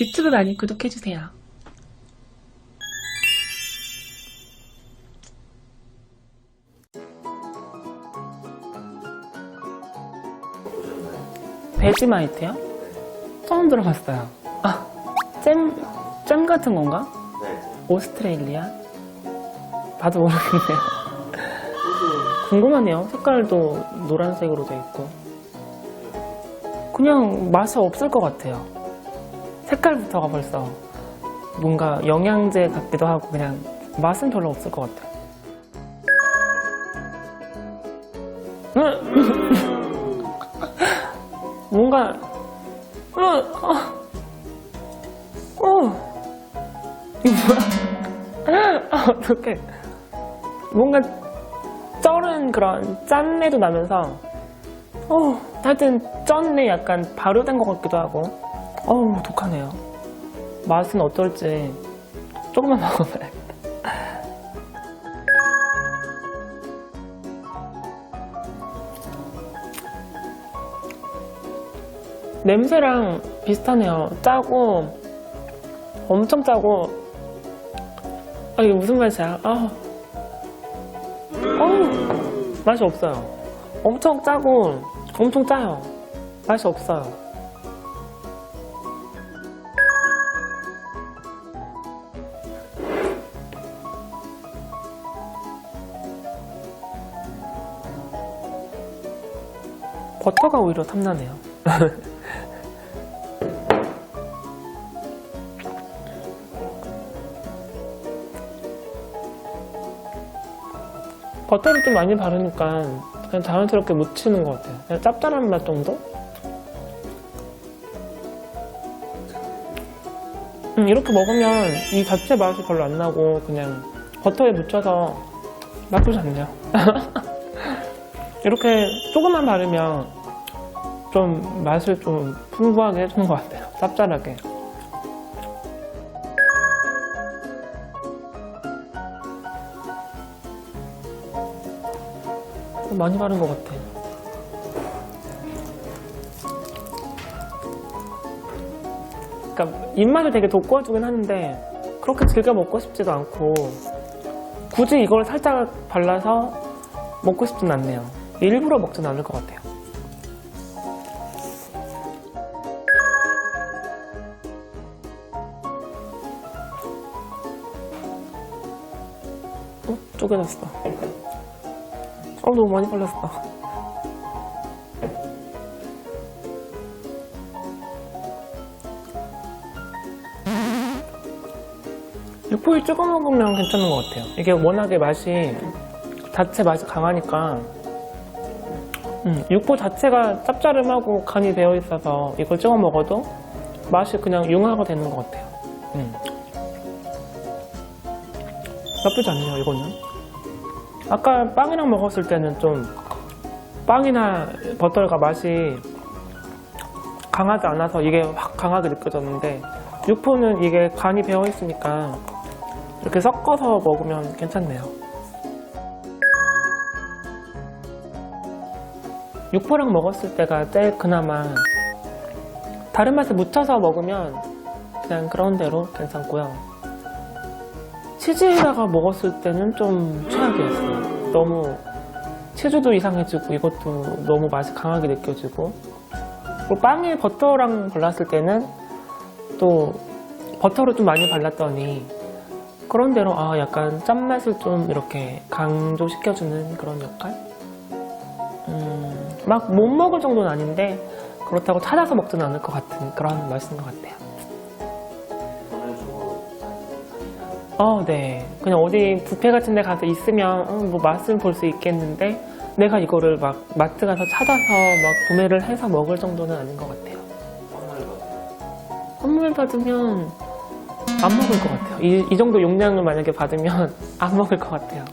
유튜브 많이 구독해주세요. 베지마이트요? 처음 들어봤어요. 아, 잼, 잼 같은 건가? 네. 오스트레일리아? 봐도 모르겠네요. 궁금하네요. 색깔도 노란색으로 돼 있고. 그냥 맛이 없을 것 같아요. 색깔부터가 벌써 뭔가 영양제 같기도 하고 그냥 맛은 별로 없을 것 같아요. 음. 뭔가 어, 어, 어. 아. 뭔가 쩔은 그런 짠내도 나면서 어, 하여튼 쩐내 약간 발효된 것 같기도 하고 어우 독하네요. 맛은 어떨지 조금만 먹어봐야겠다 냄새랑 비슷하네요. 짜고 엄청 짜고. 아 이게 무슨 맛이야? 아. 어우 맛이 없어요. 엄청 짜고 엄청 짜요. 맛이 없어요. 버터가 오히려 탐나네요. 버터를 좀 많이 바르니까 그냥 자연스럽게 묻히는 것 같아요. 그냥 짭짤한 맛 정도? 음, 이렇게 먹으면 이 자체 맛이 별로 안 나고 그냥 버터에 묻혀서 나쁘지 않네요. 이렇게 조금만 바르면 좀 맛을 좀 풍부하게 해주는 것 같아요. 짭짤하게. 많이 바른 것 같아. 그러니까 입맛을 되게 돋궈주긴 하는데 그렇게 즐겨 먹고 싶지도 않고 굳이 이걸 살짝 발라서 먹고 싶진 않네요. 일부러 먹진 않을 것 같아요. 어? 쪼개졌어. 어, 너무 많이 발랐어. 육포에 찍어 먹으면 괜찮은 것 같아요. 이게 워낙에 맛이 자체 맛이 강하니까 음, 육포 자체가 짭짤하고 간이 배어 있어서 이걸 찍어 먹어도 맛이 그냥 융화가 되는 것 같아요. 음. 나쁘지 않네요, 이거는. 아까 빵이랑 먹었을 때는 좀 빵이나 버터가 맛이 강하지 않아서 이게 확 강하게 느껴졌는데 육포는 이게 간이 배어 있으니까 이렇게 섞어서 먹으면 괜찮네요. 육포랑 먹었을 때가 제일 그나마 다른 맛에 묻혀서 먹으면 그냥 그런 대로 괜찮고요. 치즈에다가 먹었을 때는 좀 최악이었어요. 너무 치즈도 이상해지고 이것도 너무 맛이 강하게 느껴지고 그리고 빵에 버터랑 발랐을 때는 또 버터를 좀 많이 발랐더니 그런 대로 아 약간 짠맛을 좀 이렇게 강조시켜주는 그런 역할? 음, 막 못 먹을 정도는 아닌데 그렇다고 찾아서 먹지는 않을 것 같은 그런 맛인 것 같아요. 어, 네. 그냥 어디 뷔페 같은 데 가서 있으면, 어, 뭐 맛은 볼 수 있겠는데, 내가 이거를 막 마트 가서 찾아서 막 구매를 해서 먹을 정도는 아닌 것 같아요. 선물 받으면 안 먹을 것 같아요. 이, 이 정도 용량을 만약에 받으면 안 먹을 것 같아요.